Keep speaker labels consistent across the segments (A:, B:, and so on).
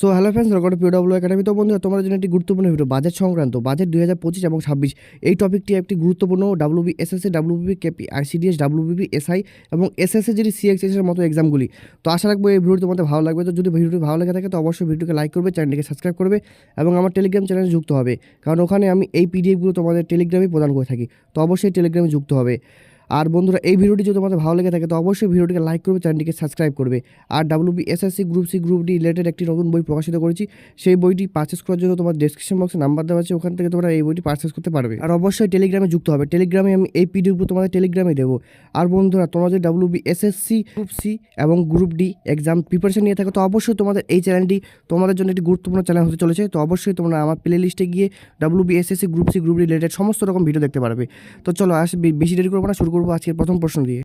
A: So hello friends welcome to POW academy তো বন্ধুরা তোমার জন্য একটি গুরুত্বপূর্ণ ভিডিও বাজেট সংক্রান্ত বাজেট দুই হাজার পঁচিশ এবং ছাব্বিশ। এই টপিকটি একটি গুরুত্বপূর্ণ WB SSC WB KP ICDS WBP SI এবং এসএসসি যেটি সিএক্সএস এর মতো এক্সামগুলি তো আশা রাখব এই ভিডিওটি তোমাদের ভালো লাগবে। তো যদি ভিডিওটি ভালো লেগে থাকে, তো অবশ্যই ভিডিওকে লাইক করবে চ্যানেলটিকে সাবস্ক্রাইব করবে এবং আমার টেলিগ্রাম চ্যানেলে যুক্ত হবে। কারণ ওখানে আমি এই পিডিএফগুলো তোমাদের টেলিগ্রামে প্রদান করে থাকি। তো অবশ্যই টেলিগ্রামে যুক্ত হবে। আর বন্ধুরা, এই ভিডিওটি যদি তোমাদের ভালো লেগে থাকে, তো অবশ্যই ভিডিওটিকে লাইক করবে চ্যানেলটিকে সাবস্ক্রাইব করবে। আর WB SSC group C group D related একটি নতুন বই প্রকাশিত করেছি, সেই বইটি পারচেস করার জন্য তোমার ডেসক্রিপশন বক্সে নাম্বার দেওয়া আছে, ওখান থেকে তোমরা এই বইটি পারচেস করতে পারবে। আর অবশ্যই টেলিগ্রামে যুক্ত হবে। টেলিগ্রামে আমি এই পিডিএফগুলো তোমাদের টেলিগ্রামে দেবো। আর বন্ধুরা, তোমরা যদি ডাব্লিউবি এসএসসি গ্রুপ সি এবং গ্রুপ ডি এক্সাম প্রিপারেশন নিয়ে থাকো, তো অবশ্যই তোমাদের এই চ্যানেলটি তোমাদের জন্য একটি গুরুত্বপূর্ণ চ্যানেল হতে চলেছে। তো অবশ্যই তোমরা আমার প্লে লিস্টে গিয়ে WB SSC group C group D related সমস্ত রকম ভিডিও দেখতে পারবে। তো চলো আস বেশি দেরি করব না, শুরু করব আজকের প্রথম প্রশ্ন দিয়ে।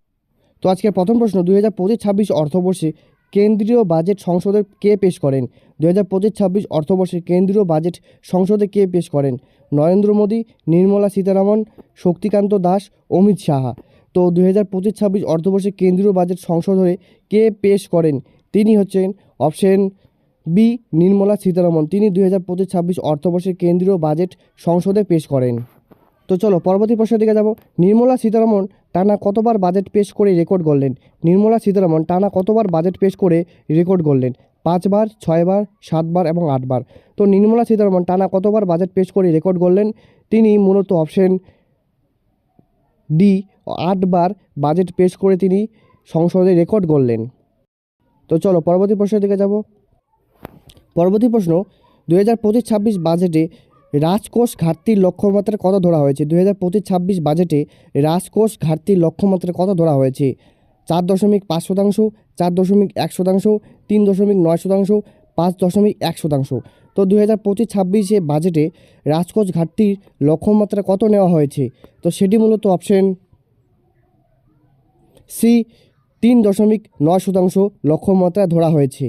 A: তো আজকের প্রথম প্রশ্ন, দুই হাজার পঁচিশ ছাব্বিশ অর্থবর্ষে কেন্দ্রীয় বাজেট সংসদে কে পেশ করেন? দু হাজার পঁচিশ ছাব্বিশ অর্থবর্ষে কেন্দ্রীয় বাজেট সংসদে কে পেশ করেন? নরেন্দ্র মোদী, নির্মলা সীতারামন, শক্তিকান্ত দাস, অমিত সাহা তো দু হাজার পঁচিশ ছাব্বিশ অর্থবর্ষে কেন্দ্রীয় বাজেট সংসদে কে পেশ করেন? তিনি হচ্ছেন অপশন বি, নির্মলা সীতারামন। তিনি দু হাজার পঁচিশ ছাব্বিশ অর্থবর্ষে কেন্দ্রীয় বাজেট সংসদে পেশ করেন। তো চলো পরবর্তী প্রশ্নের দিকে যাব। নির্মলা সীতারামন টানা কতবার বাজেট পেশ করে রেকর্ড করলেন নির্মলা সীতারামন টানা কতবার বাজেট পেশ করে রেকর্ড করলেন পাঁচবার, ছয়বার, সাতবার এবং আটবার। তো নির্মলা সীতারামন টানা কতবার বাজেট পেশ করে রেকর্ড করলেন তিনি মূলত অপশন ডি, আটবার বাজেট পেশ করে তিনি সংসদে রেকর্ড করলেন তো চলো পরবর্তী প্রশ্নের দিকে যাব। পরবর্তী প্রশ্ন দু হাজার পঁচিশ ছাব্বিশ বাজেটে রাজকোষ ঘাটতির লক্ষ্যমাত্রা কত ধরা হয়েছে। দু হাজার পঁচিশ ছাব্বিশ বাজেটে রাজকোষ ঘাটতির লক্ষ্যমাত্রা কত ধরা হয়েছে। চার দশমিক পাঁচ শতাংশ, চার দশমিক এক শতাংশ, তিন দশমিক নয় শতাংশ, পাঁচ দশমিক এক শতাংশ। তো দু হাজার পঁচিশ ছাব্বিশে বাজেটে রাজকোষ ঘাটতির লক্ষ্যমাত্রা কত নেওয়া হয়েছে? তো সেটি মূলত অপশন সি, তিন দশমিক নয় শতাংশ লক্ষ্যমাত্রা ধরা হয়েছে।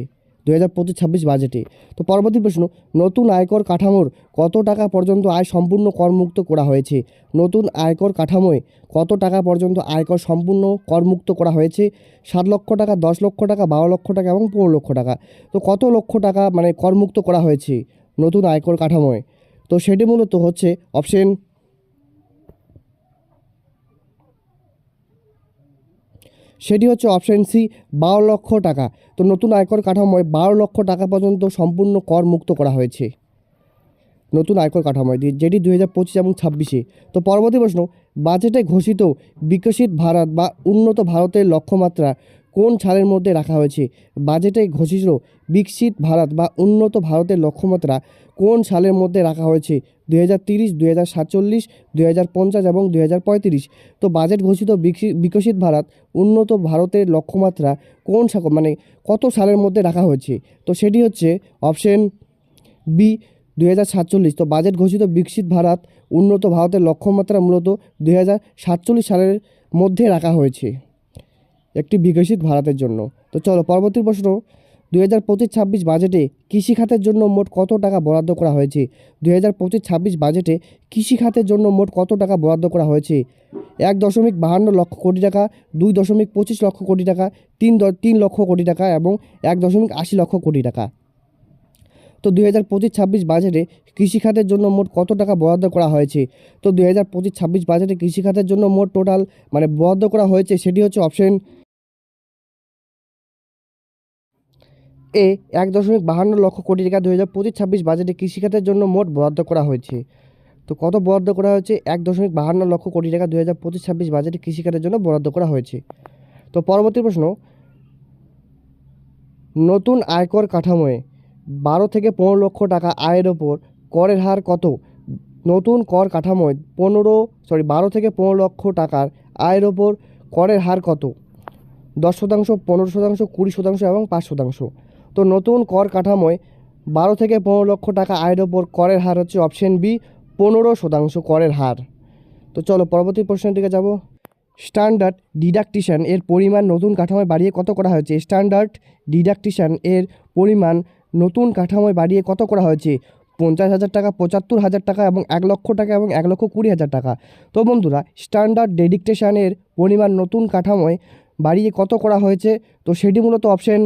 A: দু হাজার পঁচিশ ছাব্বিশ বাজেটে। তো পরবর্তী প্রশ্ন, নতুন আয়কর কাঠামোর কত টাকা পর্যন্ত আয় সম্পূর্ণ করমুক্ত করা হয়েছে? নতুন আয়কর কাঠামোয় কত টাকা পর্যন্ত আয়কর সম্পূর্ণ করমুক্ত করা হয়েছে? সাত লক্ষ টাকা, দশ লক্ষ টাকা, বারো লক্ষ টাকা এবং পনেরো লক্ষ টাকা। তো কত লক্ষ টাকা মানে করমুক্ত করা হয়েছে নতুন আয়কর কাঠামোয়? তো সেটি মূলত হচ্ছে অপশন সেটি হচ্ছে অপশন সি বারো লক্ষ টাকা। তো নতুন আয়কর কাঠামোয় বারো লক্ষ টাকা পর্যন্ত সম্পূর্ণ কর মুক্ত করা হয়েছে। নতুন আয়কর কাঠামোয় যেটি দুই হাজার পঁচিশ এবং ছাব্বিশে। তো পরবর্তী প্রশ্ন, বাজেটে ঘোষিত বিকশিত ভারত বা উন্নত ভারতের লক্ষ্যমাত্রা কোন সালের মধ্যে রাখা হয়েছে? বাজেটে ঘোষিত বিকশিত ভারত বা উন্নত ভারতের লক্ষ্যমাত্রা কোন সালের মধ্যে রাখা হয়েছে? দুই হাজার তিরিশ দুই হাজার সাতচল্লিশ দুই হাজার পঞ্চাশ এবং দুই হাজার পঁয়ত্রিশ। তো বাজেট ঘোষিত বিকশি- বিকশিত ভারত, উন্নত ভারতের লক্ষ্যমাত্রা কোন মানে কত সালের মধ্যে রাখা হয়েছে? তো সেটি হচ্ছে অপশন বি দুই হাজার সাতচল্লিশ। তো বাজেট ঘোষিত বিকশিত ভারত, উন্নত ভারতের লক্ষ্যমাত্রা মূলত দুই হাজার সাতচল্লিশ সালের মধ্যে রাখা হয়েছে। একটি বিকশিত ভারতের জন্য। তো চলো, পরবর্তী প্রশ্ন। দুই হাজার পঁচিশ ছাব্বিশ বাজেটে কৃষিখাতের জন্য মোট কত টাকা বরাদ্দ করা হয়েছে? দুই হাজার পঁচিশ ছাব্বিশ বাজেটে কৃষিখাতের জন্য মোট কত টাকা বরাদ্দ করা হয়েছে? এক দশমিক বাহান্ন লক্ষ কোটি টাকা, দুই দশমিক পঁচিশ লক্ষ কোটি টাকা, তিন তিন লক্ষ কোটি টাকা এবং এক দশমিক আশি লক্ষ কোটি টাকা। তো দুই হাজার পঁচিশ ছাব্বিশ বাজেটে কৃষিখাতের জন্য মোট কত টাকা বরাদ্দ করা হয়েছে? তো দুই হাজার পঁচিশ ছাব্বিশ বাজেটে কৃষিখাতের জন্য মোট টোটাল মানে বরাদ্দ করা হয়েছে সেটি হচ্ছে অপশন এ এক দশমিক বাহান্ন লক্ষ কোটি টাকা দুই হাজার পঁচিশ ছাব্বিশ বাজেটে কৃষিখাতের জন্য মোট বরাদ্দ করা হয়েছে। তো কত বরাদ্দ করা হয়েছে? এক দশমিক বাহান্ন লক্ষ কোটি টাকা দুই হাজার পঁচিশ ছাব্বিশ বাজেটে কৃষিখাতের জন্য বরাদ্দ করা হয়েছে। তো পরবর্তী প্রশ্ন, নতুন আয়কর কাঠামোয় বারো থেকে পনেরো লক্ষ টাকা আয়ের ওপর করের হার কত? নতুন কর কাঠামোয় পনেরো সরি বারো থেকে পনেরো লক্ষ টাকার আয়ের ওপর করের হার কত? দশ শতাংশ, পনেরো শতাংশ, কুড়ি শতাংশ এবং পাঁচ শতাংশ। তো নতুন কর কাঠামোয় বারো থেকে পনেরো লক্ষ টাকা আয়ের ওপর করের হার হচ্ছে অপশন বি পনেরো শতাংশ করের হার। তো চলো পরবর্তী প্রশ্নের দিকে যাব। স্ট্যান্ডার্ড ডিডাকটিশন এর পরিমাণ নতুন কাঠামোয় বাড়িয়ে কত করা হয়েছে? স্ট্যান্ডার্ড ডিডাকটিশন এর পরিমাণ নতুন কাঠামোয় বাড়িয়ে কত করা হয়েছে? পঞ্চাশ হাজার টাকা, পঁচাত্তর হাজার টাকা এবং এক লক্ষ টাকা এবং এক লক্ষ কুড়ি হাজার টাকা। তো বন্ধুরা স্ট্যান্ডার্ড ডেডিকটেশানের পরিমাণ নতুন কাঠামোয় বাড়িয়ে কত করা হয়েছে? তো সেটি মূলত অপশন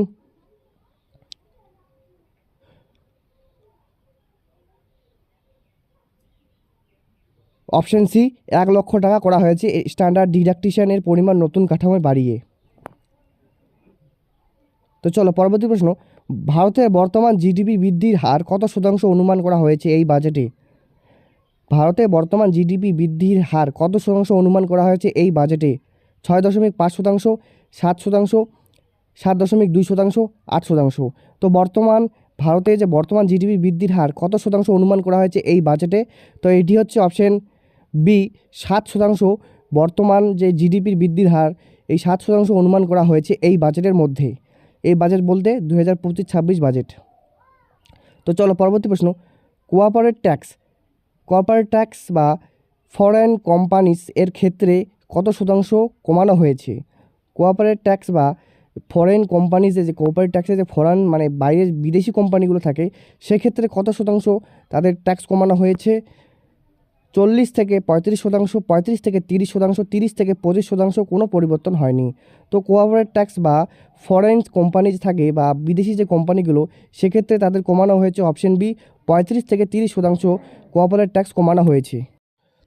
A: অপশন সি, এক লক্ষ টাকা করা হয়েছে। স্ট্যান্ডার্ড ডিডাকটিশিয়ানের পরিমাণ নতুন কাঠামোয় বাড়িয়ে। তো চলো, পরবর্তী প্রশ্ন। ভারতের বর্তমান জিডিপি বৃদ্ধির হার কত শতাংশ অনুমান করা হয়েছে এই বাজেটে ভারতে বর্তমান জিডিপি বৃদ্ধির হার কত শতাংশ অনুমান করা হয়েছে এই বাজেটে ছয় দশমিক পাঁচ শতাংশ, সাত শতাংশ, সাত দশমিক দুই শতাংশ, আট শতাংশ। তো বর্তমান, ভারতে যে বর্তমান জিডিপি বৃদ্ধির হার কত শতাংশ অনুমান করা হয়েছে এই বাজেটে তো এটি হচ্ছে অপশন বি, সাত শতাংশ বর্তমান যে জিডিপির বৃদ্ধির হার, এই সাত শতাংশ অনুমান করা হয়েছে এই বাজেটের মধ্যে। এই বাজেট বলতে দু হাজার পঁচিশ ছাব্বিশ বাজেট। তো চলো, পরবর্তী প্রশ্ন। কোঅপারেট ট্যাক্স কর্পোরেট ট্যাক্স বা ফরেন কোম্পানিস এর ক্ষেত্রে কত শতাংশ কমানো হয়েছে? কোঅপারেট ট্যাক্স বা ফরেন কোম্পানিজে যে কোঅপারেট ট্যাক্সে যে ফরেন মানে বাইরের বিদেশি কোম্পানিগুলো থাকে, সেক্ষেত্রে কত শতাংশ তাদের ট্যাক্স কমানো হয়েছে? চল্লিশ থেকে পঁয়ত্রিশ শতাংশ, পঁয়ত্রিশ থেকে তিরিশ শতাংশ, তিরিশ থেকে পঁচিশ শতাংশ কোনো পরিবর্তন হয়নি। তো কোঅপারেট ট্যাক্স বা ফরেন কোম্পানিজ থাকে বা বিদেশি যে কোম্পানিগুলো সেক্ষেত্রে তাদের কমানো হয়েছে অপশন বি পঁয়ত্রিশ থেকে তিরিশ শতাংশ কোঅপারেট ট্যাক্স কমানো হয়েছে।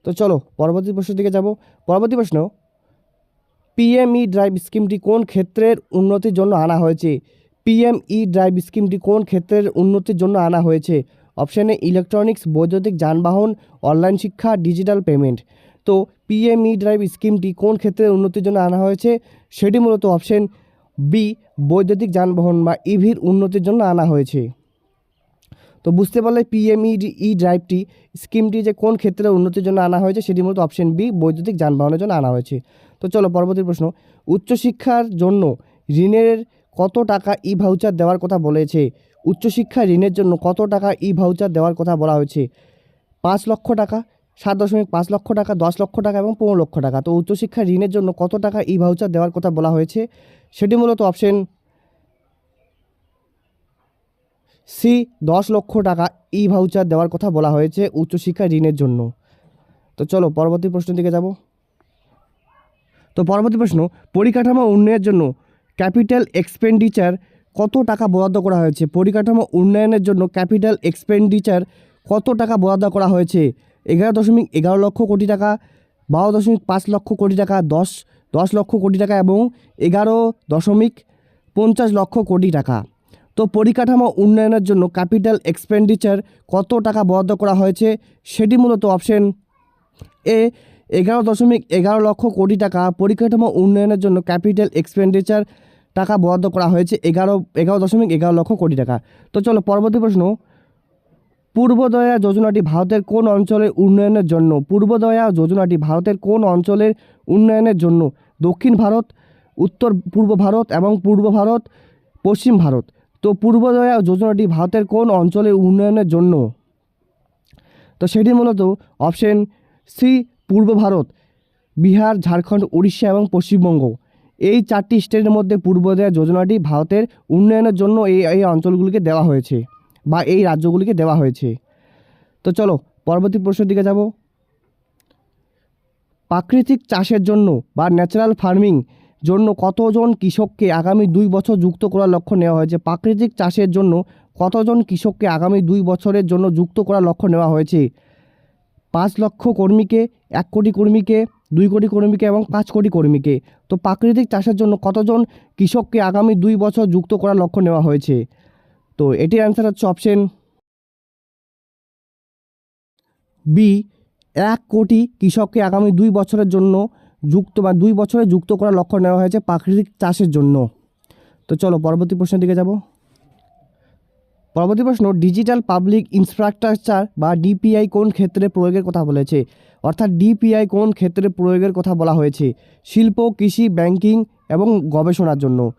A: তো চলো পরবর্তী প্রশ্নের দিকে যাব। পরবর্তী প্রশ্ন পিএমই ড্রাইভ স্কিমটি কোন ক্ষেত্রের উন্নতির জন্য আনা হয়েছে? পিএমই ড্রাইভ স্কিমটি কোন ক্ষেত্রের উন্নতির জন্য আনা হয়েছে? অপশানে ইলেকট্রনিক্স, বৈদ্যুতিক, যানবাহন, অনলাইন শিক্ষা, ডিজিটাল পেমেন্ট। তো পিএমই ড্রাইভ স্কিমটি কোন ক্ষেত্রের উন্নতির জন্য আনা হয়েছে? সেটি মূলত অপশান বি, বৈদ্যুতিক, যানবাহন বা ইভির উন্নতির জন্য আনা হয়েছে। তো বুঝতে পারলে পিএমই ই ড্রাইভটি স্কিমটি যে কোন ক্ষেত্রে উন্নতির জন্য আনা হয়েছে, সেটি মূলত অপশন বি, বৈদ্যুতিক, যানবাহনের জন্য আনা হয়েছে। তো চলো পরবর্তী প্রশ্ন। উচ্চশিক্ষার জন্য ঋণের কত টাকা ই ভাউচার দেওয়ার কথা বলেছে? উচ্চশিক্ষা ঋণের জন্য কত টাকা ই ভাউচার দেওয়ার কথা বলা হয়েছে? পাঁচ লক্ষ টাকা, সাত দশমিক পাঁচ লক্ষ টাকা, দশ লক্ষ টাকা এবং পনেরো লক্ষ টাকা। তো উচ্চশিক্ষা ঋণের জন্য কত টাকা ই ভাউচার দেওয়ার কথা বলা হয়েছে? সেটি মূলত অপশন সি দশ লক্ষ টাকা ই ভাউচার দেওয়ার কথা বলা হয়েছে উচ্চশিক্ষা ঋণের জন্য। তো চলো পরবর্তী প্রশ্নের দিকে যাব। তো পরবর্তী প্রশ্ন, পরিকাঠামো উন্নয়নের জন্য ক্যাপিটাল এক্সপেন্ডিচার কত টাকা বরাদ্দ করা হয়েছে? পরিকাঠামো উন্নয়নের জন্য ক্যাপিটাল এক্সপেন্ডিচার কত টাকা বরাদ্দ করা হয়েছে? এগারো দশমিক এগারো লক্ষ কোটি টাকা, বারো দশমিক পাঁচ লক্ষ কোটি টাকা, দশ দশ লক্ষ কোটি টাকা এবং এগারো দশমিক পঞ্চাশ লক্ষ কোটি টাকা। তো পরিকাঠামো উন্নয়নের জন্য ক্যাপিটাল এক্সপেন্ডিচার কত টাকা বরাদ্দ করা হয়েছে? সেটি মূলত অপশন এ, এগারো দশমিক এগারো লক্ষ কোটি টাকা। পরিকাঠামো উন্নয়নের জন্য ক্যাপিটাল এক্সপেন্ডিচার টাকা বরাদ্দ করা হয়েছে এগারো এগারো দশমিক এগারো লক্ষ কোটি টাকা। তো চলো পরবর্তী প্রশ্ন। পূর্বদয়া যোজনাটি ভারতের কোন অঞ্চলের উন্নয়নের জন্য? পূর্বদয়া যোজনাটি ভারতের কোন অঞ্চলের উন্নয়নের জন্য? দক্ষিণ ভারত, উত্তর পূর্ব ভারত এবং পূর্ব ভারত, পশ্চিম ভারত। তো পূর্বদয়া যোজনাটি ভারতের কোন অঞ্চলের উন্নয়নের জন্য? তো সেটি মূলত অপশন সি, পূর্ব ভারত, বিহার, ঝাড়খণ্ড, উড়িষ্যা এবং পশ্চিমবঙ্গ। এই চারটি স্টেটের মধ্যে পূর্বোদয় যোজনাটি ভারতের উন্নয়নের জন্য এই এই অঞ্চলগুলিকে দেওয়া হয়েছে বা এই রাজ্যগুলিকে দেওয়া হয়েছে। তো চলো, পরবর্তী প্রশ্নের দিকে যাব। প্রাকৃতিক চাষের জন্য বা ন্যাচারাল ফার্মিং জন্য কতজন কৃষককে আগামী দুই বছর যুক্ত করার লক্ষ্য নেওয়া হয়েছে? প্রাকৃতিক চাষের জন্য কতজন কৃষককে আগামী দুই বছরের জন্য যুক্ত করার লক্ষ্য নেওয়া হয়েছে? পাঁচ লক্ষ কর্মীকে, এক কোটি কর্মীকে দুই কোটি কর্মীকে এবং পাঁচ কোটি কর্মীকে। তো প্রাকৃতিক চাষের জন্য কতজন কৃষককে আগামী দুই বছর যুক্ত করার লক্ষ্য নেওয়া হয়েছে? তো এটির অ্যান্সার হচ্ছে অপশন বি এক কোটি কৃষককে আগামী দুই বছরের জন্য যুক্ত বা দুই বছরে যুক্ত করার লক্ষ্য নেওয়া হয়েছে প্রাকৃতিক চাষের জন্য। তো চলো পরবর্তী প্রশ্নের দিকে যাব। পরবর্তী প্রশ্ন ডিজিটাল পাবলিক ইনফ্রাস্ট্রাকচার বা ডিপিআই কোন ক্ষেত্রে প্রয়োগের কথা বলেছে? অর্থাৎ ডিপিআই কোন ক্ষেত্রে প্রয়োগের কথা বলা হয়েছে? শিল্প, কৃষি ব্যাংকিং এবং গবেষণার জন্য।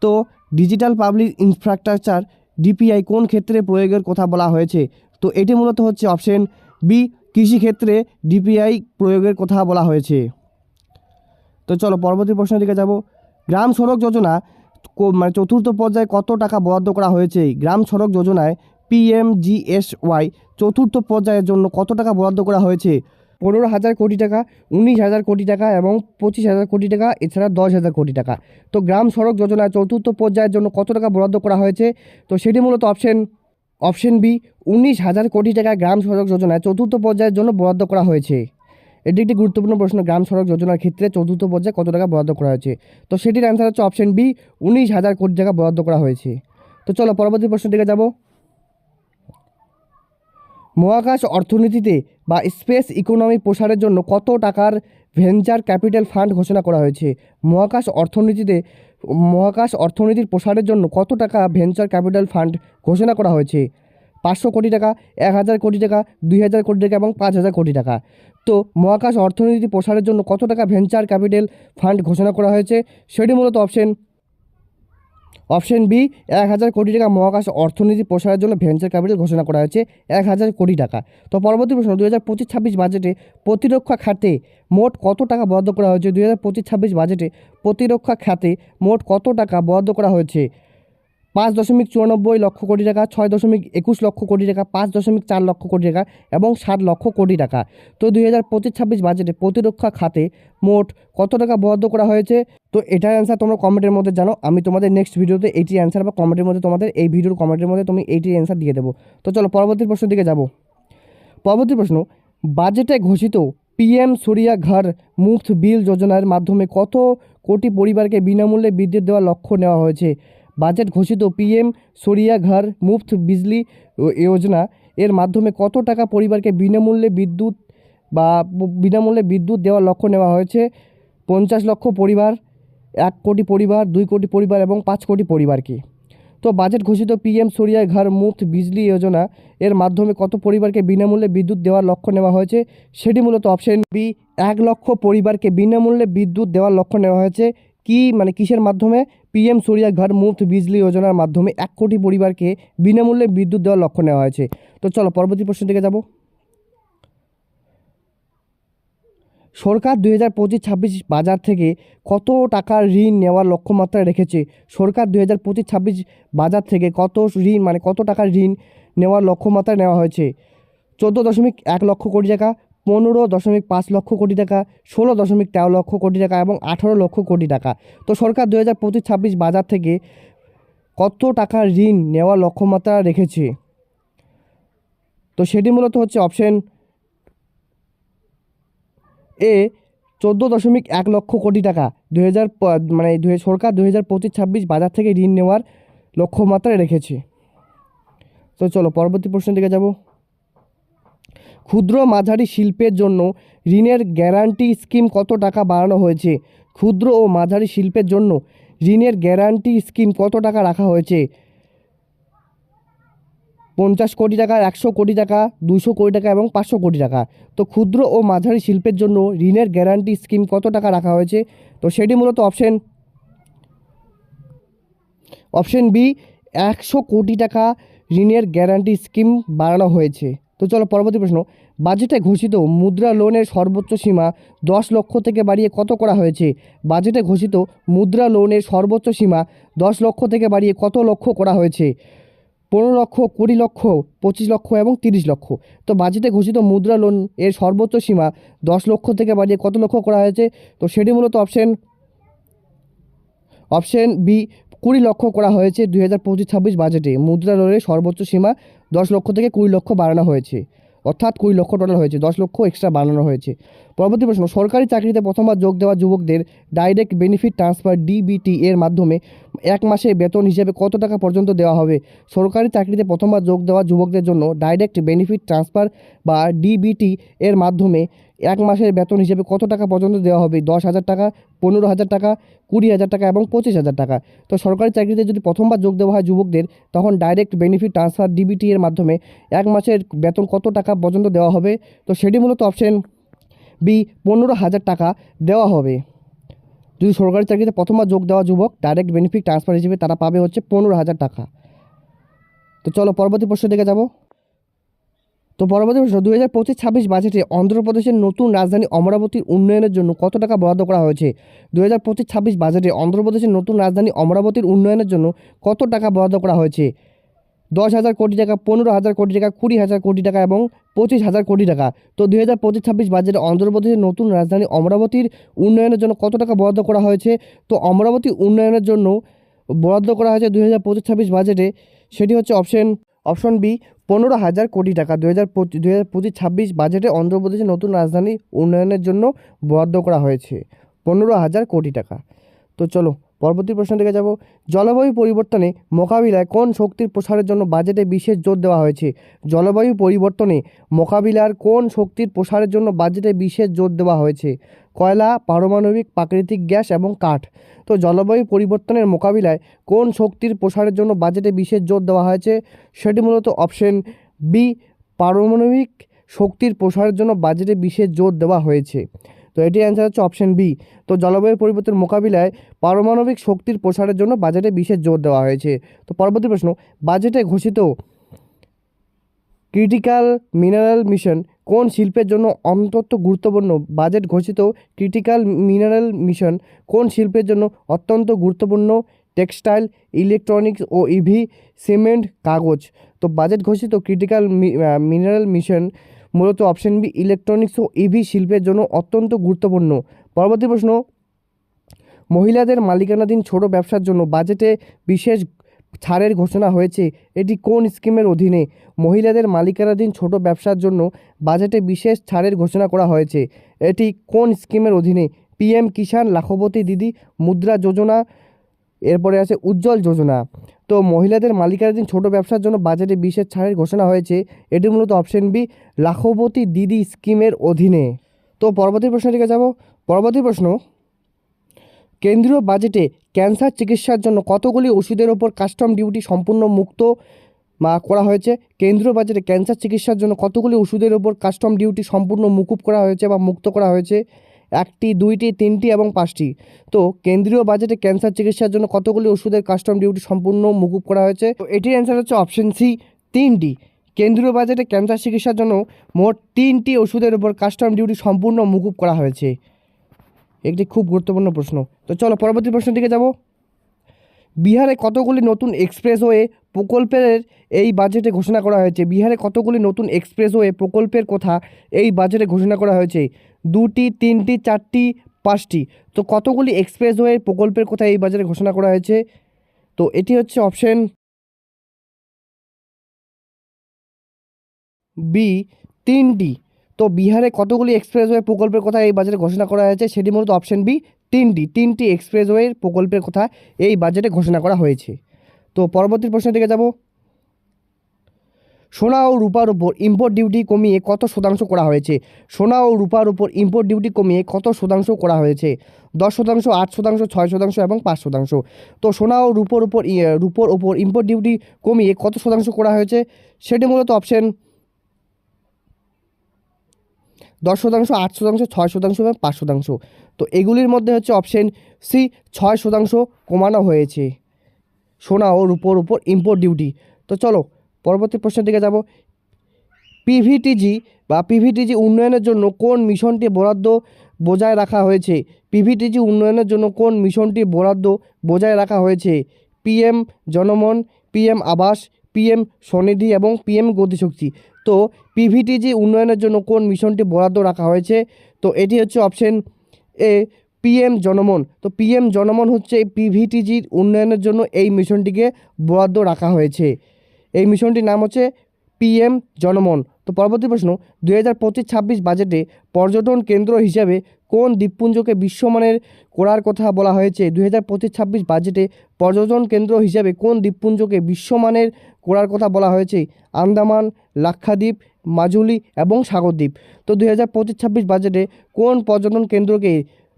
A: তো ডিজিটাল পাবলিক ইনফ্রাস্ট্রাকচার ডিপিআই কোন ক্ষেত্রে প্রয়োগের কথা বলা হয়েছে? তো, এটি মূলত হচ্ছে অপশন বি কৃষিক্ষেত্রে ডিপিআই প্রয়োগের কথা বলা হয়েছে। তো, চলো পরবর্তী প্রশ্নের দিকে যাব। গ্রাম সড়ক যোজনা মানে চতুর্থ পর্যায়ে কত টাকা বরাদ্দ করা হয়েছে? গ্রাম সড়ক যোজনায় পিএমজিএসওয়াই চতুর্থ পর্যায়ের জন্য কত টাকা বরাদ্দ করা হয়েছে? পনেরো হাজার কোটি টাকা, উনিশ হাজার কোটি টাকা এবং পঁচিশ হাজার কোটি টাকা, এছাড়া দশ হাজার কোটি টাকা। তো গ্রাম সড়ক যোজনায় চতুর্থ পর্যায়ের জন্য কত টাকা বরাদ্দ করা হয়েছে? তো সেটি মূলত অপশন অপশন বি উনিশ হাজার কোটি টাকা গ্রাম সড়ক যোজনায় চতুর্থ পর্যায়ের জন্য বরাদ্দ করা হয়েছে। এটি একটি গুরুত্বপূর্ণ প্রশ্ন। গ্রাম সড়ক যোজনার ক্ষেত্রে চতুর্থ পর্যায়ে কত টাকা বরাদ্দ করা হয়েছে? তো সেটির অ্যান্সার হচ্ছে অপশন বি উনিশ হাজার কোটি টাকা বরাদ্দ করা হয়েছে। তো চলো পরবর্তী প্রশ্ন দিকে যাব। মহাকাশ অর্থনীতিতে বা স্পেস ইকোনমি প্রসারের জন্য কত টাকার ভেঞ্চার ক্যাপিটাল ফান্ড ঘোষণা করা হয়েছে? মহাকাশ অর্থনীতিতে, মহাকাশ অর্থনীতির প্রসারের জন্য কত টাকা ভেঞ্চার ক্যাপিটাল ফান্ড ঘোষণা করা হয়েছে? পাঁচশো কোটি টাকা, এক হাজার কোটি টাকা, দুই হাজার কোটি টাকা এবং পাঁচ হাজার কোটি টাকা। তো মহাকাশ অর্থনীতি প্রসারের জন্য কত টাকা ভেঞ্চার ক্যাপিটাল ফান্ড ঘোষণা করা হয়েছে? সেটি মূলত অপশন অপশন বি এক হাজার কোটি টাকা মহাকাশ অর্থনীতি প্রসারের জন্য ভেঞ্চার ক্যাপিটাল ঘোষণা করা হয়েছে, এক হাজার কোটি টাকা। তো পরবর্তী প্রশ্ন দু হাজার পঁচিশ ছাব্বিশ বাজেটে প্রতিরক্ষা খাতে মোট কত টাকা বরাদ্দ করা হয়েছে? দু হাজার পঁচিশ ছাব্বিশ বাজেটে প্রতিরক্ষা খাতে মোট কত টাকা বরাদ্দ করা হয়েছে? পাঁচ দশমিক চুরানব্বই লক্ষ কোটি টাকা, ছয় দশমিক একুশ লক্ষ কোটি টাকা, পাঁচ দশমিক চার লক্ষ কোটি টাকা এবং ষাট লক্ষ কোটি টাকা। তো দুই হাজার পঁচিশ ছাব্বিশ বাজেটে প্রতিরক্ষা খাতে মোট কত টাকা বরাদ্দ করা হয়েছে? তো এটার অ্যান্সার তোমরা কমেন্টের মধ্যে জানো। আমি তোমাদের নেক্সট ভিডিওতে এইটির অ্যান্সার বা কমেন্টের মধ্যে তোমাদের এই ভিডিওর কমেন্টের মধ্যে তুমি এইটির অ্যান্সার দিয়ে দেবো। তো চলো পরবর্তী প্রশ্ন দিকে যাব। পরবর্তী প্রশ্ন, বাজেটে ঘোষিত পিএম সূর্যা ঘর মুফত বিল যোজনার মাধ্যমে কত কোটি পরিবারকে বিনামূল্যে বিদ্যুৎ দেওয়ার লক্ষ্য নেওয়া হয়েছে? বাজেট ঘোষিত পিএম সূর্যা ঘর মুফত বিজলি যোজনা। এর মাধ্যমে কত টাকা পরিবারকে বিনামূল্যে বিদ্যুৎ বা বিনামূল্যে বিদ্যুৎ দেওয়ার লক্ষ্য নেওয়া হয়েছে? পঞ্চাশ লক্ষ পরিবার, এক কোটি পরিবার, দুই কোটি পরিবার এবং পাঁচ কোটি পরিবারকে। তো বাজেট ঘোষিত পিএম সূর্যা ঘর মুফত বিজলি যোজনা, এর মাধ্যমে কত পরিবারকে বিনামূল্যে বিদ্যুৎ দেওয়ার লক্ষ্য নেওয়া হয়েছে? সেটি মূলত অপশন বি, এক লক্ষ পরিবারকে বিনামূল্যে বিদ্যুৎ দেওয়ার লক্ষ্য নেওয়া হয়েছে। কি মানে কিসের মাধ্যমে? পিএম সূর্যা ঘর মুফত বিজলি যোজনার মাধ্যমে এক কোটি পরিবারকে বিনামূল্যে বিদ্যুৎ দেওয়ার লক্ষ্য নেওয়া হয়েছে। তো চলো পরবর্তী প্রশ্ন দিকে যাব। সরকার দুই হাজার পঁচিশ ছাব্বিশ বাজার থেকে কত টাকার ঋণ নেওয়ার লক্ষ্যমাত্রা রেখেছে? সরকার দুই হাজার পঁচিশ ছাব্বিশ বাজার থেকে কত ঋণ মানে কত টাকার ঋণ নেওয়ার লক্ষ্যমাত্রা নেওয়া হয়েছে? চোদ্দ দশমিক এক লক্ষ কোটি টাকা পনেরো দশমিক পাঁচ লক্ষ কোটি টাকা, ষোলো দশমিক তেরো লক্ষ কোটি টাকা এবং আঠারো লক্ষ কোটি টাকা। তো সরকার দু হাজার পঁচিশ ছাব্বিশ বাজার থেকে কত টাকা ঋণ নেওয়ার লক্ষ্যমাত্রা রেখেছে? তো সেটি মূলত হচ্ছে অপশন এ, চোদ্দ দশমিক এক লক্ষ কোটি টাকা। দু হাজার মানে দু সরকার দু হাজার পঁচিশ ছাব্বিশ বাজার থেকে ঋণ নেওয়ার লক্ষ্যমাত্রায় রেখেছে। তো চলো পরবর্তী প্রশ্নের দিকে যাব। ক্ষুদ্র মাঝারি শিল্পের জন্য ঋণের গ্যারান্টি স্কিম কত টাকা বাড়ানো হয়েছে? ক্ষুদ্র ও মাঝারি শিল্পের জন্য ঋণের গ্যারান্টি স্কিম কত টাকা রাখা হয়েছে? পঞ্চাশ কোটি টাকা, একশো কোটি টাকা দুশো কোটি টাকা এবং পাঁচশো কোটি টাকা। তো ক্ষুদ্র ও মাঝারি শিল্পের জন্য ঋণের গ্যারান্টি স্কিম কত টাকা রাখা হয়েছে? তো সেটি মূলত অপশন অপশন বি, একশো কোটি টাকা ঋণের গ্যারান্টি স্কিম বাড়ানো হয়েছে। তো চলো পরবর্তী প্রশ্ন। বাজেটে ঘোষিত মুদ্রা লোনের সর্বোচ্চ সীমা দশ লক্ষ থেকে বাড়িয়ে কত করা হয়েছে? বাজেটে ঘোষিত মুদ্রা লোনের সর্বোচ্চ সীমা দশ লক্ষ থেকে বাড়িয়ে কত লক্ষ করা হয়েছে? পনেরো লক্ষ, কুড়ি লক্ষ, পঁচিশ লক্ষ এবং তিরিশ লক্ষ। তো বাজেটে ঘোষিত মুদ্রা লোন এর সর্বোচ্চ সীমা দশ লক্ষ থেকে বাড়িয়ে কত লক্ষ করা হয়েছে? তো সেটি মূলত অপশন অপশন বি কুড়ি লক্ষ করা হয়েছে দুই হাজার পঁচিশ ছাব্বিশ বাজেটে। মুদ্রা লোনের সর্বোচ্চ সীমা দশ লক্ষ থেকে কুড়ি লক্ষ বাড়ানো হয়েছে। অর্থাৎ কুড়ি লক্ষ টোটাল হয়েছে, দশ লক্ষ এক্সট্রা বাড়ানো হয়েছে। পরবর্তী প্রশ্ন, সরকারি চাকরিতে প্রথমবার যোগ দেওয়া যুবকদের ডাইরেক্ট বেনিফিট ট্রান্সফার ডিবিটি এর মাধ্যমে এক মাসে বেতন হিসেবে কত টাকা পর্যন্ত দেওয়া হবে? সরকারি চাকরিতে প্রথমবার যোগ দেওয়া যুবকদের জন্য ডাইরেক্ট বেনিফিট ট্রান্সফার বা ডিবিটি এর মাধ্যমে এক মাসের বেতন হিসেবে কত টাকা পর্যন্ত দেওয়া হবে? দশ হাজার টাকা পনেরো হাজার টাকা, কুড়ি হাজার টাকা এবং পঁচিশ হাজার টাকা। তো সরকারি চাকরিতে যদি প্রথমবার যোগ দেওয়া হয় যুবকদের, তখন ডাইরেক্ট বেনিফিট ট্রান্সফার ডিবিটি এর মাধ্যমে এক মাসের বেতন কত টাকা পর্যন্ত দেওয়া হবে? তো সেটি মূলত অপশন বি পনেরো হাজার টাকা দেওয়া হবে। যদি সরকারি চাকরিতে প্রথমবার যোগ দেওয়া যুবক ডাইরেক্ট বেনিফিট ট্রান্সফার হিসেবে তারা পাবে হচ্ছে পনেরো হাজার টাকা। তো চলো পরবর্তী প্রশ্ন দিকে যাব। তো পরবর্তী প্রশ্ন দু হাজার পঁচিশ, ছাব্বিশ বাজেটে অন্ধ্রপ্রদেশের নতুন রাজধানী অমরাবতীর উন্নয়নের জন্য কত টাকা বরাদ্দ করা হয়েছে? দু হাজার পঁচিশ, ছাব্বিশ বাজেটে অন্ধ্রপ্রদেশের নতুন রাজধানী অমরাবতীর উন্নয়নের জন্য কত টাকা বরাদ্দ করা হয়েছে? দশ হাজার কোটি টাকা, পনেরো হাজার কোটি টাকা, কুড়ি হাজার কোটি টাকা এবং পঁচিশ হাজার কোটি টাকা। তো দুই হাজার পঁচিশ, ছাব্বিশ বাজেটে অন্ধ্রপ্রদেশের নতুন রাজধানী অমরাবতীর উন্নয়নের জন্য কত টাকা বরাদ্দ করা হয়েছে? তো অমরাবতী উন্নয়নের জন্য বরাদ্দ করা হয়েছে দুই হাজার পঁচিশ, ছাব্বিশ বাজেটে। সেটি হচ্ছে অপশন অপশন বি, পনেরো হাজার কোটি টাকা। দু হাজার দু হাজার পঁচিশ, ছাব্বিশ বাজেটে অন্ধ্রপ্রদেশের নতুন রাজধানী উন্নয়নের জন্য বরাদ্দ করা হয়েছে। পনেরো হাজার কোটি টাকা। তো চলো পরবর্তী প্রশ্ন দিকে যাব। জলবায়ু পরিবর্তনে মোকাবিলায় কোন শক্তির প্রসারের জন্য বাজেটে বিশেষ জোর দেওয়া হয়েছে? জলবায়ু পরিবর্তনে মোকাবিলার কোন শক্তির প্রসারের জন্য বাজেটে বিশেষ জোর দেওয়া হয়েছে? কয়লা, পারমাণবিক, প্রাকৃতিক গ্যাস এবং কাঠ। তো জলবায়ু পরিবর্তনের মোকাবিলায় কোন শক্তির প্রসারের জন্য বাজেটে বিশেষ জোর দেওয়া হয়েছে? সেটি মূলত অপশন বি, পারমাণবিক শক্তির প্রসারের জন্য বাজেটে বিশেষ জোর দেওয়া হয়েছে। তো এটি অ্যান্সার হচ্ছে অপশন বি তো জলবায়ু পরিবর্তন মোকাবিলায় পারমাণবিক শক্তির প্রসারের জন্য বাজেটে বিশেষ জোর দেওয়া হয়েছে। তো পরবর্তী প্রশ্ন বাজেটে ঘোষিত ক্রিটিক্যাল মিনারেল মিশন কোন শিল্পের জন্য অত্যন্ত গুরুত্বপূর্ণ? বাজেট ঘোষিত ক্রিটিক্যাল মিনারেল মিশন কোন শিল্পের জন্য অত্যন্ত গুরুত্বপূর্ণ? টেক্সটাইল ইলেকট্রনিক্স ও ইভি সিমেন্ট কাগজ। তো বাজেট ঘোষিত ক্রিটিক্যাল মিনারেল মিশন মূলত অপশন বি ইলেকট্রনিক্স ও ইভি শিল্পের জন্য অত্যন্ত গুরুত্বপূর্ণ। পরবর্তী প্রশ্ন, মহিলাদের মালিকানাধীন ছোট ব্যবসার জন্য বাজেটে বিশেষ ছাড়ের ঘোষণা হয়েছে। এটি কোন স্কিমের অধীনে? মহিলাদের মালিকানাধীন ছোট ব্যবসার জন্য বাজেটে বিশেষ ছাড়ের ঘোষণা করা হয়েছে। এটি কোন স্কিমের অধীনে? পিএম কিষাণ লাখপতি দিদি, মুদ্রা যোজনা এরপরে আছে উজ্জ্বল যোজনা। তো মহিলাদের মালিকানাধীন ছোট ব্যবসার জন্য বাজেটে বিশেষ ছাড়ের ঘোষণা হয়েছে। এটি মূলত অপশন বি, লাখপতি দিদি স্কিমের অধীনে। তো পরবর্তী প্রশ্নটিকে যাব। পরবর্তী প্রশ্ন, কেন্দ্রীয় বাজেটে ক্যান্সার চিকিৎসার জন্য কতগুলি ওষুধের ওপর কাস্টম ডিউটি সম্পূর্ণ মুক্ত বা করা হয়েছে? কেন্দ্রীয় বাজেটে ক্যান্সার চিকিৎসার জন্য কতগুলি ওষুধের ওপর কাস্টম ডিউটি সম্পূর্ণ মুকুব করা হয়েছে বা মুক্ত করা হয়েছে? একটি, দুইটি, তিনটি এবং পাঁচটি। তো কেন্দ্রীয় বাজেটে ক্যান্সার চিকিৎসার জন্য কতগুলি ওষুধের কাস্টম ডিউটি সম্পূর্ণ মুকুব করা হয়েছে? তো এটির অ্যান্সার হচ্ছে অপশন সি তিনটি। কেন্দ্রীয় বাজেটে ক্যান্সার চিকিৎসার জন্য মোট তিনটি ওষুধের উপর কাস্টম ডিউটি সম্পূর্ণ মুকুব করা হয়েছে। একটি খুব গুরুত্বপূর্ণ প্রশ্ন। তো চলো পরবর্তী প্রশ্নের দিকে যাব। বিহারে কতগুলি নতুন এক্সপ্রেসওয়ে প্রকল্পের এই বাজেটে ঘোষণা করা হয়েছে? বিহারে কতগুলি নতুন এক্সপ্রেসওয়ে প্রকল্পের কথা এই বাজেটে ঘোষণা করা হয়েছে? দুটি, তিনটি, চারটি, পাঁচটি। তো কতগুলি এক্সপ্রেসওয়ে প্রকল্পের কথা এই বাজেটে ঘোষণা করা হয়েছে? তো এটি হচ্ছে অপশন বি তিনটি। তো বিহারে কতগুলি এক্সপ্রেসওয়ে প্রকল্পের কথা এই বাজারে ঘোষণা করা হয়েছে? সেটি মূলত অপশন বি তিনটি। তিনটি এক্সপ্রেসওয়ে প্রকল্পের কথা এই বাজেটে ঘোষণা করা হয়েছে। তো পরবর্তী প্রশ্নের দিকে যাব। সোনা ও রূপার উপর ইম্পোর্ট ডিউটি কমিয়ে কত শতাংশ করা হয়েছে? সোনা ও রূপার উপর ইম্পোর্ট ডিউটি কমিয়ে কত শতাংশ করা হয়েছে? দশ শতাংশ, আট শতাংশ, ছয় শতাংশ এবং পাঁচ শতাংশ। তো সোনা ও রূপোর উপর ই- রূপোর উপর ইম্পোর্ট ডিউটি কমিয়ে কত শতাংশ করা হয়েছে? সেটি মূলত অপশন দশ শতাংশ, আট শতাংশ, ছয় শতাংশ এবং পাঁচ শতাংশ। তো এগুলির মধ্যে হচ্ছে অপশন সি ছয় শতাংশ কমানো হয়েছে। সোনা ও রূপোর উপর ইম্পোর্ট ডিউটি তো চলো পরবর্তী প্রশ্নের দিকে যাব। পিভিটিজি বা পিভিটিজি উন্নয়নের জন্য কোন মিশনটি বরাদ্দ বজায় রাখা হয়েছে? পিভিটিজি উন্নয়নের জন্য কোন মিশনটি বরাদ্দ বজায় রাখা হয়েছে? PM Janman PM Awas PM Svanidhi এবং পিএম গতিশক্তি। তো পিভিটিজি উন্নয়নের জন্য কোন মিশনটি বরাদ্দ রাখা হয়েছে? তো এটি হচ্ছে অপশন এ পিএম জনমন। তো পিএম জনমন হচ্ছে পিভিটিজির উন্নয়নের জন্য এই মিশনটিকে বরাদ্দ রাখা হয়েছে। এই মিশনটির নাম হচ্ছে পিএম জনমন তো পরবর্তী প্রশ্ন, দুই হাজার পঁচিশ ছাব্বিশ বাজেটে পর্যটন কেন্দ্র হিসাবে কোন দ্বীপপুঞ্জকে বিশ্বমানের করার কথা বলা হয়েছে? দুই হাজার পঁচিশ ছাব্বিশ বাজেটে পর্যটন কেন্দ্র হিসাবে কোন দ্বীপপুঞ্জকে বিশ্বমানের করার কথা বলা হয়েছে? আন্দামান, লাক্ষাদ্বীপ, মাজুলি এবং সাগরদ্বীপ। তো দুই হাজার পঁচিশ ছাব্বিশ বাজেটে কোন পর্যটন কেন্দ্রকে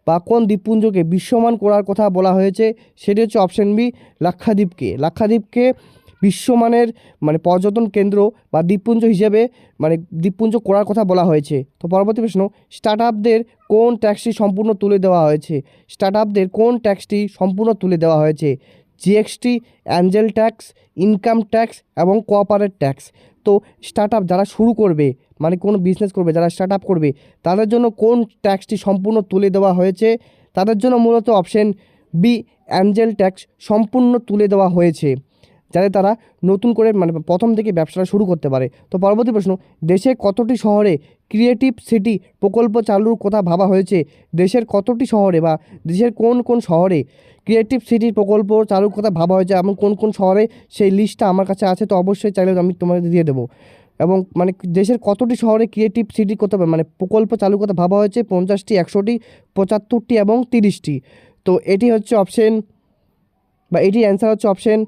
A: বা কোন দ্বীপপুঞ্জকে বিশ্বমান করার কথা বলা হয়েছে? সেটি হচ্ছে অপশন বি, লাক্ষাদ্বীপকে। লাক্ষাদ্বীপকে বিশ্বমানের মানে পর্যটন কেন্দ্র বা দ্বীপপুঞ্জ হিসেবে মানে দ্বীপপুঞ্জ করার কথা বলা হয়েছে। তো পরবর্তী প্রশ্ন স্টার্ট আপদের কোন ট্যাক্সটি সম্পূর্ণ তুলে দেওয়া হয়েছে? স্টার্ট আপদের কোন ট্যাক্সটি সম্পূর্ণ তুলে দেওয়া হয়েছে? GST angel tax income tax এবং কোঅপারেট ট্যাক্স তো স্টার্ট আপ যারা শুরু করবে মানে কোনো বিজনেস করবে, যারা স্টার্ট আপ করবে, তাদের জন্য কোন ট্যাক্সটি সম্পূর্ণ তুলে দেওয়া হয়েছে? তাদের জন্য মূলত অপশন বি অ্যাঞ্জেল ট্যাক্স সম্পূর্ণ তুলে দেওয়া হয়েছে। যাতে তারা নতুন করে মানে প্রথম থেকে ব্যবসাটা শুরু করতে পারে। তো পরবর্তী প্রশ্ন দেশে কতটি শহরে ক্রিয়েটিভ সিটি প্রকল্প চালুর কথা ভাবা হয়েছে? দেশের কতটি শহরে বা দেশের কোন কোন শহরে ক্রিয়েটিভ সিটি প্রকল্প চালুর কথা ভাবা হয়েছে? এবং কোন কোন শহরে সেই লিস্টটা আমার কাছে আছে, তো অবশ্যই চাইলে আমি তোমাদের দিয়ে দেবো। এবং মানে দেশের কতটি শহরে ক্রিয়েটিভ সিটি করতে হবে মানে প্রকল্প চালু করতে ভাবা হয়েছে? পঞ্চাশটি, একশোটি, পঁচাত্তরটি এবং তিরিশটি। তো এটি হচ্ছে অপশন বা এটির অ্যান্সার হচ্ছে অপশন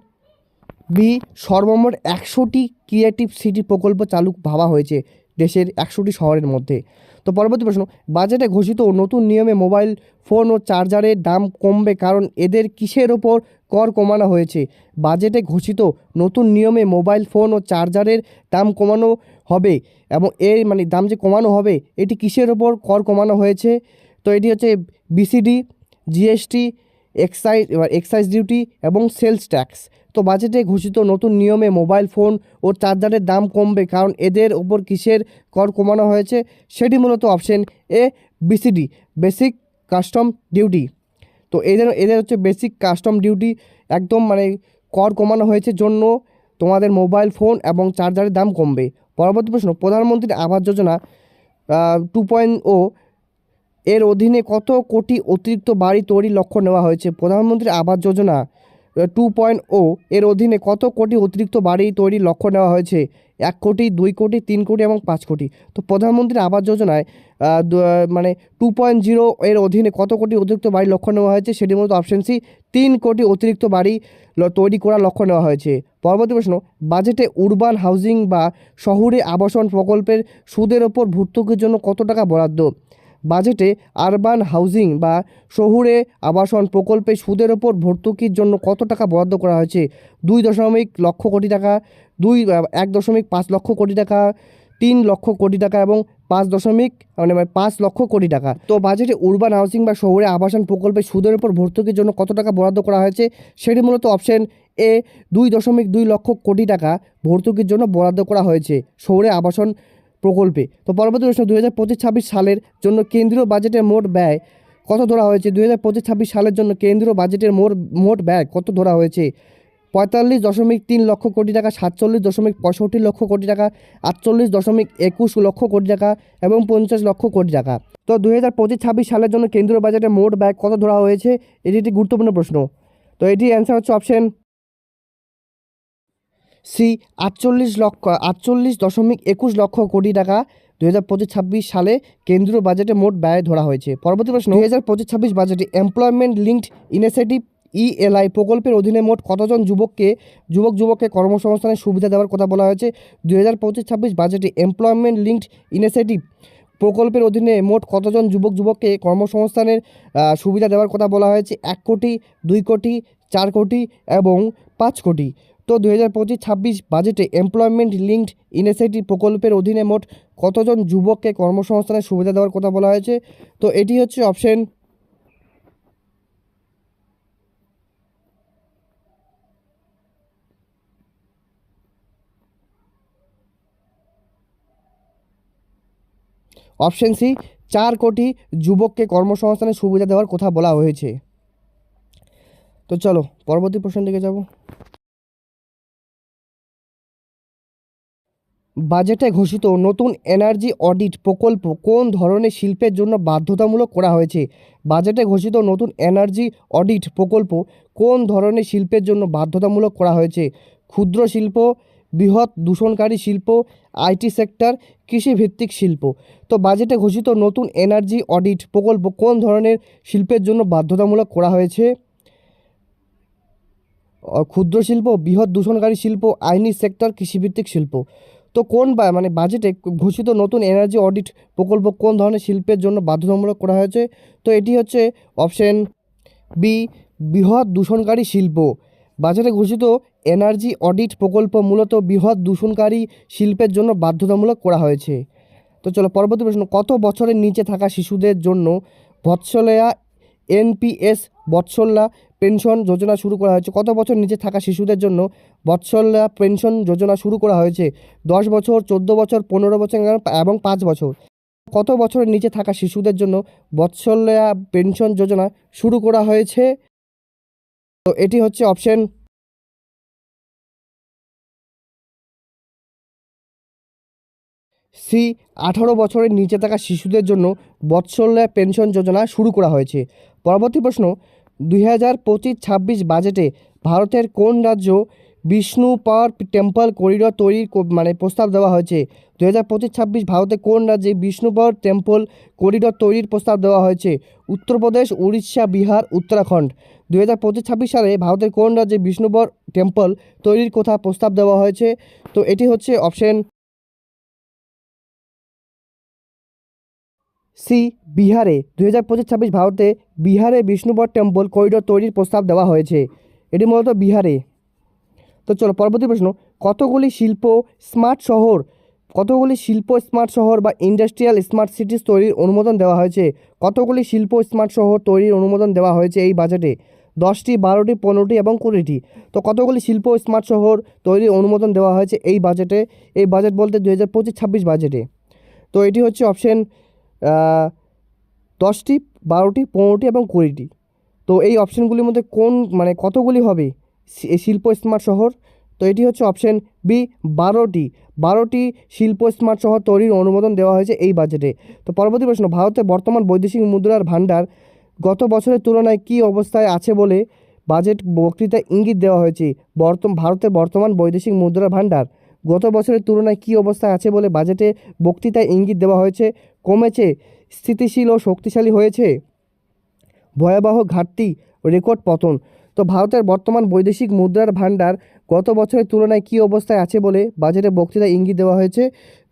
A: বি সর্বমোট একশোটি ক্রিয়েটিভ সিটি প্রকল্প চালু ভাবা হয়েছে দেশের একশোটি শহরের মধ্যে। তো পরবর্তী প্রশ্ন, বাজেটে ঘোষিত নতুন নিয়মে মোবাইল ফোন ও চার্জারের দাম কমবে কারণ এদের কিসের ওপর কর কমানো হয়েছে? বাজেটে ঘোষিত নতুন নিয়মে মোবাইল ফোন ও চার্জারের দাম কমানো হবে এবং এর মানে দাম যে কমানো হবে, এটি কিসের ওপর কর কমানো হয়েছে? তো এটি হচ্ছে BCD GST excise excise duty এবং সেলস ট্যাক্স তো বাজেটে ঘোষিত নতুন নিয়মে মোবাইল ফোন ও চার্জারের দাম কমবে কারণ এদের ওপর কিসের কর কমানো হয়েছে সেটি মূলত option A BCD basic custom duty তো এদের এদের হচ্ছে বেসিক কাস্টম ডিউটি একদম মানে কর কমানো হয়েছে জন্য তোমাদের মোবাইল ফোন এবং চার্জারের দাম কমবে। পরবর্তী প্রশ্ন প্রধানমন্ত্রী আবাস যোজনা টু পয়েন্ট ও এর অধীনে কত কোটি অতিরিক্ত বাড়ি তৈরির লক্ষ্য নেওয়া হয়েছে? প্রধানমন্ত্রী আবাস যোজনা টু পয়েন্ট ও এর অধীনে কত কোটি অতিরিক্ত বাড়ি তৈরির লক্ষ্য নেওয়া হয়েছে? এক কোটি, দুই কোটি, তিন কোটি এবং পাঁচ কোটি। তো প্রধানমন্ত্রী আবাস যোজনায় মানে টু পয়েন্ট জিরো এর অধীনে কত কোটি অতিরিক্ত বাড়ি লক্ষ্য নেওয়া হয়েছে সেটি মূলত অপশন সি তিন কোটি অতিরিক্ত বাড়ি তৈরি করার লক্ষ্য নেওয়া হয়েছে। পরবর্তী প্রশ্ন বাজেটে উরবান হাউজিং বা শহুরে আবাসন প্রকল্পের সুদের ওপর ভর্তুকির জন্য কত টাকা বরাদ্দ? বাজেটে আরবান হাউজিং বা শহুরে আবাসন প্রকল্পে সুদের ওপর ভর্তুকির জন্য কত টাকা বরাদ্দ করা হয়েছে? দুই দশমিক লক্ষ কোটি টাকা, দুই, এক দশমিক পাঁচ লক্ষ কোটি টাকা, তিন লক্ষ কোটি টাকা এবং পাঁচ দশমিক মানে পাঁচ লক্ষ কোটি টাকা। তো বাজেটে উরবান হাউসিং বা শহুরে আবাসন প্রকল্পে সুদের উপর ভর্তুকির জন্য কত টাকা বরাদ্দ করা হয়েছে? সেটি মূলত অপশন এ, দুই দশমিক দুই লক্ষ কোটি টাকা ভর্তুকির জন্য বরাদ্দ করা হয়েছে। শহুরে আবাসন প্রকল্পে। তো পরবর্তী প্রশ্ন, দুই হাজার পঁচিশ ছাব্বিশ সালের জন্য কেন্দ্রীয় বাজেটের মোট ব্যয় কত ধরা হয়েছে? দুই হাজার পঁচিশ ছাব্বিশ সালের জন্য কেন্দ্রীয় বাজেটের মোট মোট ব্যয় কত ধরা হয়েছে? পঁয়তাল্লিশ দশমিক তিন লক্ষ কোটি টাকা, সাতচল্লিশ দশমিক পঁয়ষট্টি লক্ষ কোটি টাকা, আটচল্লিশ দশমিক একুশ লক্ষ কোটি টাকা এবং পঞ্চাশ লক্ষ কোটি টাকা। তো দুই হাজার পঁচিশ ছাব্বিশ সালের জন্য কেন্দ্রীয় বাজেটের মোট ব্যয় কত ধরা হয়েছে? এটি একটি গুরুত্বপূর্ণ প্রশ্ন। তো এটি অ্যান্সার হচ্ছে অপশন সি আটচল্লিশ লক্ষ, আটচল্লিশ দশমিক একুশ লক্ষ কোটি টাকা দু হাজার পঁচিশ ছাব্বিশ সালে কেন্দ্রীয় বাজেটে মোট ব্যয় ধরা হয়েছে। পরবর্তী প্রশ্ন দু হাজার পঁচিশ ছাব্বিশ বাজেটে এমপ্লয়মেন্ট লিঙ্কড ইনিশিয়েটিভ ইএলআই প্রকল্পের অধীনে মোট কতজন যুবককে, যুবক যুবককে কর্মসংস্থানের সুবিধা দেওয়ার কথা বলা হয়েছে? দু হাজার পঁচিশ ছাব্বিশ বাজেটে এমপ্লয়মেন্ট লিঙ্কড ইনিশিয়েটিভ প্রকল্পের অধীনে মোট কতজন যুবক যুবককে কর্মসংস্থানের সুবিধা দেওয়ার কথা বলা হয়েছে? এক কোটি, দুই কোটি, চার কোটি এবং পাঁচ কোটি। তো দু হাজার পঁচিশ ছাব্বিশ বাজেটে এমপ্লয়মেন্ট লিঙ্কড ইনিশিয়েটিভ প্রকল্পের অধীনে মোট কতজন যুবককে কর্মসংস্থানের সুবিধা দেওয়ার কথা বলা হয়েছে? তো এটি হচ্ছে অপশন অপশন সি চার কোটি যুবককে কর্মসংস্থানের সুবিধা দেওয়ার কথা বলা হয়েছে। তো চলো, পরবর্তী প্রশ্ন দিকে যাব। বাজেটে ঘোষিত নতুন এনার্জি অডিট প্রকল্প কোন ধরনের শিল্পের জন্য বাধ্যতামূলক করা হয়েছে? বাজেটে ঘোষিত নতুন এনার্জি অডিট প্রকল্প কোন ধরনের শিল্পের জন্য বাধ্যতামূলক করা হয়েছে? ক্ষুদ্র শিল্প, বৃহৎ দূষণকারী শিল্প, আইটি সেক্টর, কৃষিভিত্তিক শিল্প। তো বাজেটে ঘোষিত নতুন এনার্জি অডিট প্রকল্প কোন ধরনের শিল্পের জন্য বাধ্যতামূলক করা হয়েছে? ক্ষুদ্র শিল্প, বৃহৎ দূষণকারী শিল্প, আইনি সেক্টর, কৃষিভিত্তিক শিল্প। তো কোন বা মানে বাজেটে ঘোষিত নতুন এনার্জি অডিট প্রকল্প কোন ধরনের শিল্পের জন্য বাধ্যতামূলক করা হয়েছে? তো এটি হচ্ছে অপশন বি বৃহৎ দূষণকারী শিল্প। বাজেটে ঘোষিত এনার্জি অডিট প্রকল্প মূলত বৃহৎ দূষণকারী শিল্পের জন্য বাধ্যতামূলক করা হয়েছে। তো চলো পরবর্তী প্রশ্ন, কত বছরের নিচে থাকা শিশুদের জন্য বৎসলয়া এনপিএস বৎসল্যা পেনশন যোজনা শুরু করা হয়েছে। কত বছর নিচে থাকা শিশুদের জন্য বৎসল্যা পেনশন যোজনা শুরু করা হয়েছে? দশ বছর, চোদ্দ বছর, পনেরো বছর এবং পাঁচ বছর। কত বছরের নিচে থাকা শিশুদের জন্য বৎসল্যা পেনশন যোজনা শুরু করা হয়েছে? তো এটি হচ্ছে অপশন সি, আঠারো বছরের নিচে থাকা শিশুদের জন্য বৎসল্য পেনশন যোজনা শুরু করা হয়েছে। পরবর্তী প্রশ্ন, দুই হাজার পঁচিশ ছাব্বিশ বাজেটে ভারতের কোন রাজ্য বিষ্ণু টেম্পল করিডর তৈরির মানে প্রস্তাব দেওয়া হয়েছে? দু হাজার পঁচিশ ছাব্বিশ ভারতে কোন রাজ্যে বিষ্ণু পাওয়ার টেম্পল করিডর তৈরির প্রস্তাব দেওয়া হয়েছে? উত্তরপ্রদেশ, উড়িষ্যা, বিহার, উত্তরাখণ্ড। দু হাজার পঁচিশ ছাব্বিশ সালে ভারতের কোন রাজ্যে বিষ্ণুবর টেম্পল তৈরির কথা প্রস্তাব দেওয়া হয়েছে? তো এটি হচ্ছে অপশন সি, বিহারে দু হাজার পঁচিশ ছাব্বিশ ভারতে বিহারে বিষ্ণুবর টেম্পল করিডোর তৈরির প্রস্তাব দেওয়া হয়েছে। এটি মূলত বিহারে। তো চলো, পরবর্তী প্রশ্ন। কতগুলি শিল্প স্মার্ট শহর, কতগুলি শিল্প স্মার্ট শহর বা ইন্ডাস্ট্রিয়াল স্মার্ট সিটিস তৈরির অনুমোদন দেওয়া হয়েছে? কতগুলি শিল্প স্মার্ট শহর তৈরির অনুমোদন দেওয়া হয়েছে এই বাজেটে? দশটি, বারোটি, পনেরোটি এবং কুড়িটি। তো কতগুলি শিল্প স্মার্ট শহর তৈরির অনুমোদন দেওয়া হয়েছে এই বাজেটে? এই বাজেট বলতে দু হাজার পঁচিশ ছাব্বিশ বাজেটে। তো এটি হচ্ছে অপশন দশটি, বারোটি, পনেরোটি এবং কুড়িটি। তো এই অপশানগুলির মধ্যে কোন মানে কতগুলি হবে? শিল্প স্মার্ট শহর। তো এটি হচ্ছে অপশন বি, বারোটি। বারোটি শিল্প স্মার্ট শহর তৈরির অনুমোদন দেওয়া হয়েছে এই বাজেটে। তো পরবর্তী প্রশ্ন, ভারতে বর্তমান বৈদেশিক মুদ্রার ভাণ্ডার গত বছরের তুলনায় কী অবস্থায় আছে বলে বাজেট বক্তৃতায় ইঙ্গিত দেওয়া হয়েছে? বর্তমান ভারতের বর্তমান বৈদেশিক মুদ্রার ভাণ্ডার গত বছরের তুলনায় কী অবস্থায় আছে বলে বাজেটে বক্তৃতায় ইঙ্গিত দেওয়া হয়েছে? কমেছে, স্থিতিশীল ও শক্তিশালী হয়েছে। ভয়াবহ ঘাটতি, রেকর্ড পতন। তো ভারতের বর্তমান বৈদেশিক মুদ্রার ভাণ্ডার গত বছরের তুলনায় কী অবস্থায় আছে বলে বাজেটে বক্তৃতায় ইঙ্গিত দেওয়া হয়েছে?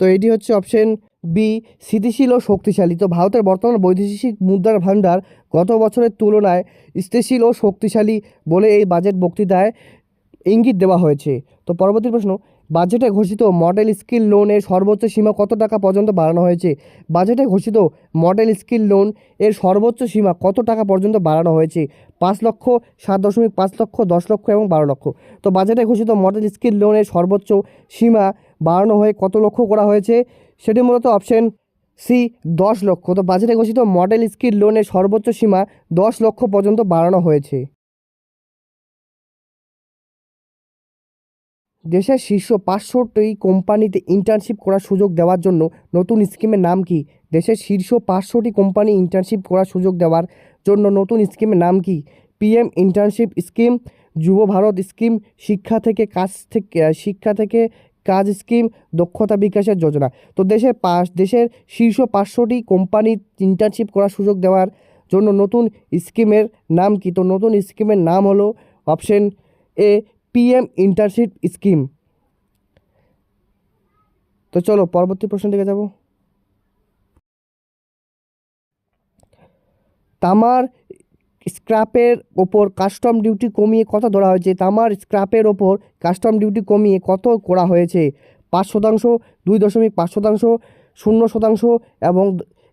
A: তো এটি হচ্ছে অপশন বি স্থিতিশীল ও শক্তিশালী। তো ভারতের বর্তমান বৈদেশিক মুদ্রার ভাণ্ডার গত বছরের তুলনায় স্থিতিশীল ও শক্তিশালী বলে এই বাজেট বক্তৃতায় ইঙ্গিত দেওয়া হয়েছে। তো পরবর্তী প্রশ্ন বাজেটে ঘোষিত মডেল স্কিল লোনের সর্বোচ্চ সীমা কত টাকা পর্যন্ত বাড়ানো হয়েছে? বাজেটে ঘোষিত মডেল স্কিল লোন এর সর্বোচ্চ সীমা কত টাকা পর্যন্ত বাড়ানো হয়েছে? পাঁচ লক্ষ, সাত দশমিক পাঁচ লক্ষ, দশ লক্ষ এবং বারো লক্ষ। তো বাজেটে ঘোষিত মডেল স্কিল লোনের সর্বোচ্চ সীমা বাড়ানো হয়ে কত লক্ষ করা হয়েছে? সেটি মূলত অপশন সি, দশ লক্ষ। তো বাজেটে ঘোষিত মডেল স্কিল লোনের সর্বোচ্চ সীমা দশ লক্ষ পর্যন্ত বাড়ানো হয়েছে। দেশের শীর্ষ পাঁচশোটি কোম্পানিতে ইন্টার্নশিপ করার সুযোগ দেওয়ার জন্য নতুন স্কিমের নাম কি? দেশের শীর্ষ পাঁচশোটি কোম্পানি ইন্টার্নশিপ করার সুযোগ দেওয়ার জন্য নতুন স্কিমের নাম কি? পিএম ইন্টার্নশিপ স্কিম যুব ভারত স্কিম শিক্ষা থেকে কাজ থেকে শিক্ষা থেকে কাজ স্কিম দক্ষতা বিকাশের যোজনা। তো দেশের পাঁচ, দেশের শীর্ষ পাঁচশোটি কোম্পানি ইন্টার্নশিপ করার সুযোগ দেওয়ার জন্য নতুন স্কিমের নাম কি? তো নতুন স্কিমের নাম হলো option A PM internship scheme তো চলো, পরবর্তী প্রশ্ন দিকে যাব। তামার স্ক্র্যাপের ওপর কাস্টম ডিউটি কমিয়ে কত ধরা হয়েছে? তামার স্ক্র্যাপের ওপর কাস্টম ডিউটি কমিয়ে কত করা হয়েছে? পাঁচ শতাংশ, দুই দশমিক পাঁচ শতাংশ, শূন্য শতাংশ এবং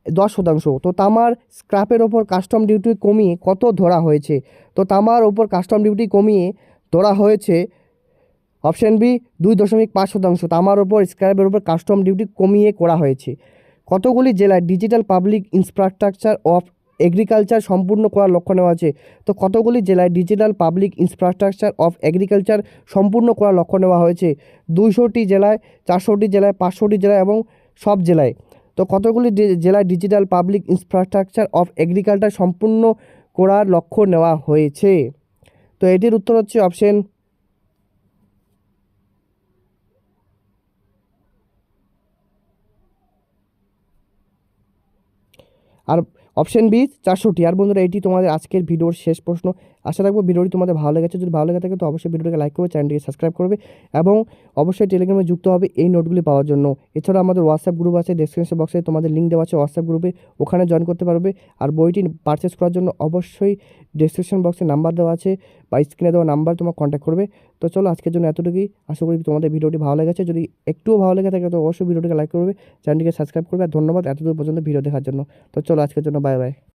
A: দশ শতাংশ। তো তামার স্ক্র্যাপের ওপর কাস্টম ডিউটি কমিয়ে কত ধরা হয়েছে? তো তামার ওপর কাস্টম ডিউটি কমিয়ে ধরা হয়েছে। অপশন বি, দুই দশমিক পাঁচ শতাংশ। তামার ওপর স্ক্র্যাবের ওপর কাস্টম ডিউটি কমিয়ে করা হয়েছে। কতগুলি জেলায় digital public infrastructure of agriculture সম্পূর্ণ করার লক্ষ্য নেওয়া আছে? তো কতগুলি জেলায় digital public infrastructure of agriculture সম্পূর্ণ করার লক্ষ্য নেওয়া হয়েছে? দুইশোটি জেলায়, চারশোটি জেলায়, পাঁচশোটি জেলায় এবং সব জেলায়। তো কতগুলি জেলায় digital public infrastructure of agriculture সম্পূর্ণ করার লক্ষ্য নেওয়া হয়েছে? তো এটির উত্তর হচ্ছে অপশন আর অপশন বি চারশোটি। আর বন্ধুরা, এটি তোমাদের আজকের ভিডিওর শেষ প্রশ্ন। আশা রাখব ভিডিওটি তোমাদের ভালো লেগেছে। যদি ভালো লেগে থাকে, তো অবশ্যই ভিডিওটিকে লাইক করবে চ্যানেলটিকে সাবস্ক্রাইব করবে এবং অবশ্যই টেলিগ্রামে যুক্ত হবে এই নোটগুলি পাওয়ার জন্য। এছাড়া আমাদের হোয়াটসঅ্যাপ গ্রুপ আছে ডেসক্রিপশন বক্সে তোমাদের লিঙ্ক দেওয়া আছে হোয়াটসঅ্যাপ গ্রুপে ওখানে জয়েন করতে পারবে আর বইটি পারচেস করার জন্য অবশ্যই ডেসক্রিপশন বক্সে নাম্বার দেওয়া আছে বা স্ক্রিনে দেওয়া নাম্বার তোমার কন্ট্যাক্ট করবে। তো চলো আজকের জন্য এতটুকুই। আশা করি তোমাদের ভিডিওটি ভালো লেগেছে। যদি একটুও ভালো লেগে থাকে, তো অবশ্যই ভিডিওটিকে লাইক করবে চ্যানেলটিকে সাবস্ক্রাইব করবে। আর ধন্যবাদ এতদূর পর্যন্ত ভিডিও দেখার জন্য। তো চলো আজকের জন্য বাই বাই